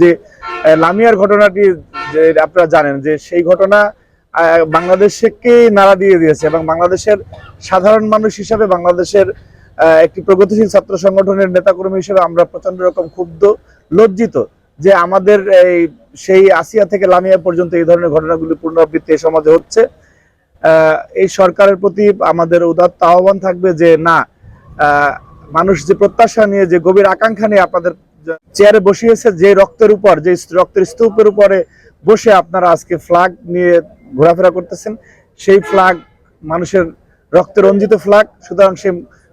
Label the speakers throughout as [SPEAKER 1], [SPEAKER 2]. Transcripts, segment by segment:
[SPEAKER 1] যে লামিয়ার ঘটনাটি যে আপনারা জানেন যে সেই ঘটনা বাংলাদেশকে নাড়া দিয়ে দিয়েছে এবং বাংলাদেশের সাধারণ মানুষ হিসাবে বাংলাদেশের একটি প্রগতিশীল ছাত্র সংগঠনের নেতাকর্মী হিসেবে আমরা প্রচণ্ড রকম ক্ষুব্ধ, লজ্জিত যে আমাদের এই সেই আসিয়া থেকে লামিয়া পর্যন্ত এই ধরনের ঘটনাগুলি পুনরাবৃত্তি এই সমাজে হচ্ছে। এই সরকারের প্রতি আমাদের উদাত্ত আহ্বান থাকবে যে না মানুষ যে প্রত্যাশা নিয়ে, যে গভীর আকাঙ্ক্ষা নিয়ে আপনাদের চেয়ারে বসিয়েছে, যে রক্তের উপর, যে রক্তের স্তূপের উপরে বসে আপনারা আজকে ফ্ল্যাগ নিয়ে ঘোরাফেরা করতেছেন। সেই ফ্ল্যাগ মানুষের রক্তে রঞ্জিত ফ্ল্যাগ সুতরাং সেই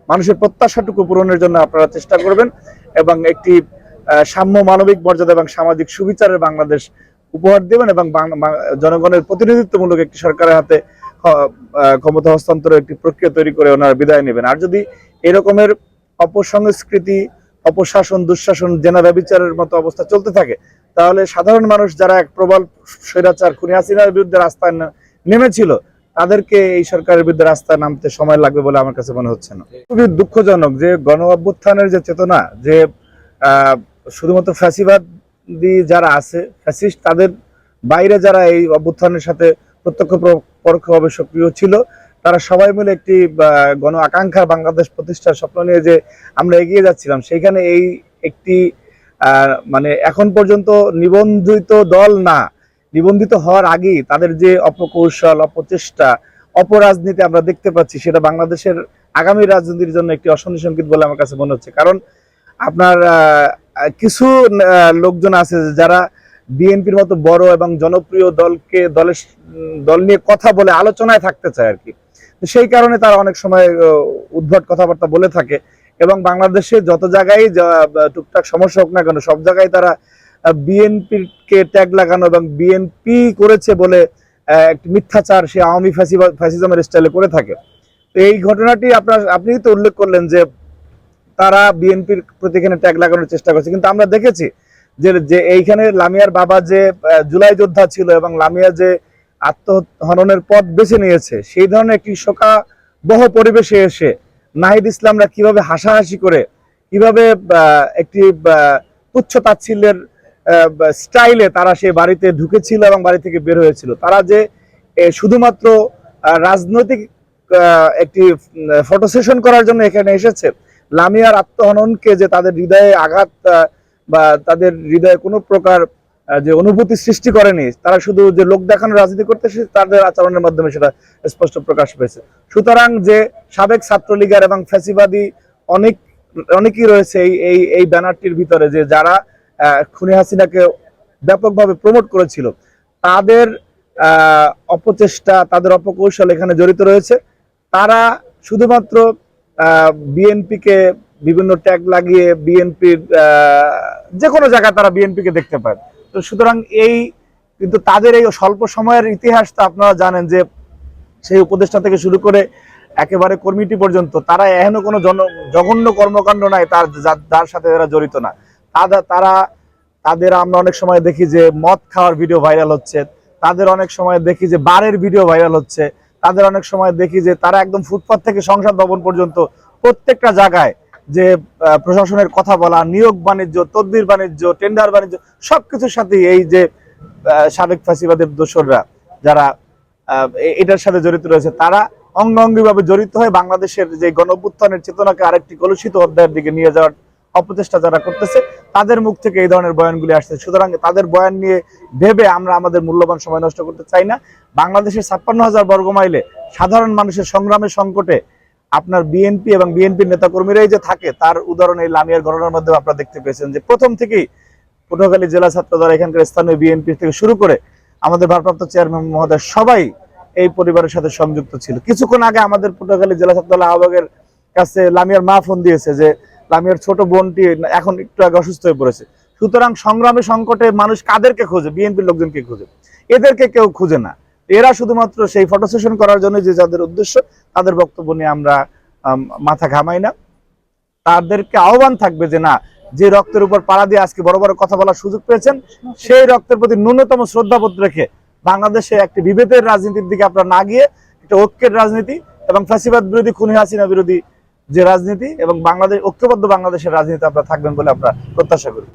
[SPEAKER 1] মানুষের প্রত্যাশাটুকু পূরণের জন্য আপনারা চেষ্টা করবেন এবং একটি সাম্য মানবিক মর্যাদা এবং সামাজিক সুবিচারের বাংলাদেশ উপহার দেবেন এবং জনগণের প্রতিনিধিত্বমূলক একটি সরকারের হাতে ক্ষমতা হস্তান্তরের একটি প্রক্রিয়া তৈরি করে ওনারা বিদায় নেবেন। আর যদি এরকমের অপসংস্কৃতি অপশাসন, দুঃশাসন, জেনা ব্যবচারের মতো অবস্থা চলতে থাকে। তাহলে সাধারণ মানুষ যারা এক প্রবল স্বৈরাচার খুনি হাসিনার বিরুদ্ধে রাস্তায় নেমেছিল, তাদেরকে এই সরকারের বিরুদ্ধে রাস্তায় নামতে সময় লাগবে বলে আমার কাছে মনে হচ্ছে না। খুবই দুঃখজনক যে গণ অভ্যুত্থানের যে চেতনা, যে শুধুমাত্র ফ্যাসিবাদী যারা আছে, ফ্যাসিস্ট, তাদের বাইরে যারা এই অভ্যুত্থানের সাথে প্রত্যক্ষ পরোক্ষভাবে সক্রিয় ছিল তারা সবাই মিলে একটি গণ আকাঙ্ক্ষা বাংলাদেশ প্রতিষ্ঠার স্বপ্ন নিয়ে যে আমরা এগিয়ে যাচ্ছিলাম, সেইখানে এই একটি মানে এখন পর্যন্ত নিবন্ধিত দল না, নিবন্ধিত হওয়ার আগেই তাদের যে অপকৌশল, অপচেষ্টা, অপরাজনীতি আমরা দেখতে পাচ্ছি, সেটা বাংলাদেশের আগামী রাজনীতির জন্য একটি অশনি সংকেত বলে আমার কাছে মনে হচ্ছে। কারণ আপনার কিছু লোকজন আছে যারা বিএনপির মতো বড় এবং জনপ্রিয় দলকে, দলের, দল নিয়ে কথা বলে আলোচনায় থাকতে চায় আর কি। সেই কারণে তারা অনেক সময় উদ্ভট কথাবার্তা বলে থাকে এবং বাংলাদেশে যত জায়গায় টুকটাক সমস্যা হোক না কেন, সব জায়গায় তারা বিএনপি কে ট্যাগ লাগানো এবং বিএনপি করেছে বলে একটি মিথ্যাচার সে আওয়ামী ফ্যাসিজমের স্টাইলে করে থাকে। তো এই ঘটনাটি আপনার, আপনি তো উল্লেখ করলেন যে তারা বিএনপির প্রতি এখানে ট্যাগ লাগানোর চেষ্টা করছে, কিন্তু আমরা দেখেছি যে যে এইখানে লামিয়ার বাবা যে জুলাই যোদ্ধা ছিল এবং লামিয়া যে আত্মহননের পথ বেছে নিয়েছে। সেই ধরনের একটি শোকাবহ পরিবেশে এসে নাহিদ ইসলামরা কীভাবে হাসাহাসি করে, কীভাবে একটি তুচ্ছ তাচ্ছিল্যের স্টাইলে তারা সে বাড়িতে ঢুকেছিল এবং বাড়ি থেকে বের হয়েছিল। তারা যে শুধুমাত্র রাজনৈতিক একটি ফটো সেশন করার জন্য এখানে এসেছে, লামিয়ার আত্মহননকে যে তাদের হৃদয়ে আঘাত বা তাদের হৃদয়ে কোনো প্রকার যে অনুভূতি সৃষ্টি করেনি, তারা শুধু যে লোক দেখানো রাজনীতি করতেছে, তাদের আচরণের মাধ্যমে সেটা স্পষ্ট প্রকাশ পেয়েছে। সুতরাং যে সাবেক ছাত্রলীগার এবং ফ্যাসিবাদী অনেক, অনেকেই রয়েছে এই এই এই ব্যানারটির ভিতরে যে যারা খুনি হাসিনাকে ব্যাপকভাবে প্রমোট করেছিল, তাদের অপচেষ্টা, তাদের অপকৌশল এখানে জড়িত রয়েছে। তারা শুধুমাত্র বিএনপিকে বিভিন্ন ট্যাগ লাগিয়ে বিএনপির যে কোনো জায়গায় তারা বিএনপিকে দেখতে পায়। তো সুতরাং এই কিন্তু তাদের এই স্বল্প সময়ের ইতিহাসটা আপনারা জানেন যে সেই উপদেষ্টা থেকে শুরু করে একেবারে কর্মীটি পর্যন্ত, তারা এখনও কোনো জন জঘন্য কর্মকাণ্ড নাই, তার যার সাথে তারা জড়িত না। তারা তারা তাদের আমরা অনেক সময় দেখি যে মদ খাওয়ার ভিডিও ভাইরাল হচ্ছে, তাদের অনেক সময় দেখি যে বারের ভিডিও ভাইরাল হচ্ছে, তাদের অনেক সময় দেখি যে তারা একদম ফুটপাত থেকে সংসদ ভবন পর্যন্ত প্রত্যেকটা জায়গায় যে প্রশাসনের কথা বলা, নিয়োগ বাণিজ্য, তদবির বাণিজ্য টেন্ডার বাণিজ্য, সবকিছুর সাথে এই যে সাবেক ফাঁসিবাদের দোসররা যারা এটার সাথে জড়িত রয়েছে, তারা অঙ্গাঙ্গিভাবে জড়িত হয়ে বাংলাদেশের যে গণঅভ্যুত্থানের চেতনাকে আরেকটি কলুষিত অধ্যায়ের দিকে নিয়ে যাওয়ার অপচেষ্টা যারা করতেছে, তাদের মুখ থেকে এই ধরনের বয়ানগুলি আসছে। সুতরাং তাদের বয়ান নিয়ে ভেবে আমরা আমাদের মূল্যবান সময় নষ্ট করতে চাই না। বাংলাদেশের ছাপ্পান্ন হাজার বর্গ মাইলে সাধারণ মানুষের সংগ্রামের সংকটে আপনার বিএনপি এবং বিএনপির নেতাকর্মীরাই যে থাকে, তার উদাহরণ এই লামিয়ার ঘটনার মাধ্যমে আপনারা দেখতে পেয়েছেন যে প্রথম থেকেই পটুয়াখালী জেলা ছাত্র দল এখানকার স্থানীয় বিএনপি থেকে শুরু করে আমাদের ভারপ্রাপ্ত চেয়ারম্যান মহোদয় সবাই এই পরিবারের সাথে সংযুক্ত ছিল। কিছুক্ষণ আগে আমাদের পটুয়াখালী জেলা ছাত্র দল আহ্বাগের কাছে লামিয়ার মা ফোন দিয়েছে যে, লামিয়ার ছোট বোনটি এখন একটু আগে অসুস্থ হয়ে পড়েছে। সুতরাং সংগ্রামে সংকটে মানুষ কাদেরকে খোঁজে বিএনপির লোকজনকে খোঁজে? এদেরকে কেউ খুঁজে না। এরা শুধুমাত্র সেই ফটো সেশন করার জন্য যে যাদের উদ্দেশ্য তাদের বক্তব্য নিয়ে আমরা মাথা ঘামাই না। তাদেরকে আহ্বান থাকবে যে না, যে রক্তের উপর পাড়া দিয়ে আজকে বড় বড় কথা বলার সুযোগ পেয়েছেন, সেই রক্তের প্রতি ন্যূনতম শ্রদ্ধাবোধ রেখে বাংলাদেশে একটি বিভেদের রাজনীতির দিকে আপনারা না গিয়ে একটা ঐক্যের রাজনীতি এবং ফ্যাসিবাদ বিরোধী, খুনি হাসিনা বিরোধী যে রাজনীতি এবং বাংলাদেশ, ঐক্যবদ্ধ বাংলাদেশের রাজনীতি আপনারা থাকবেন বলে আমরা প্রত্যাশা করি।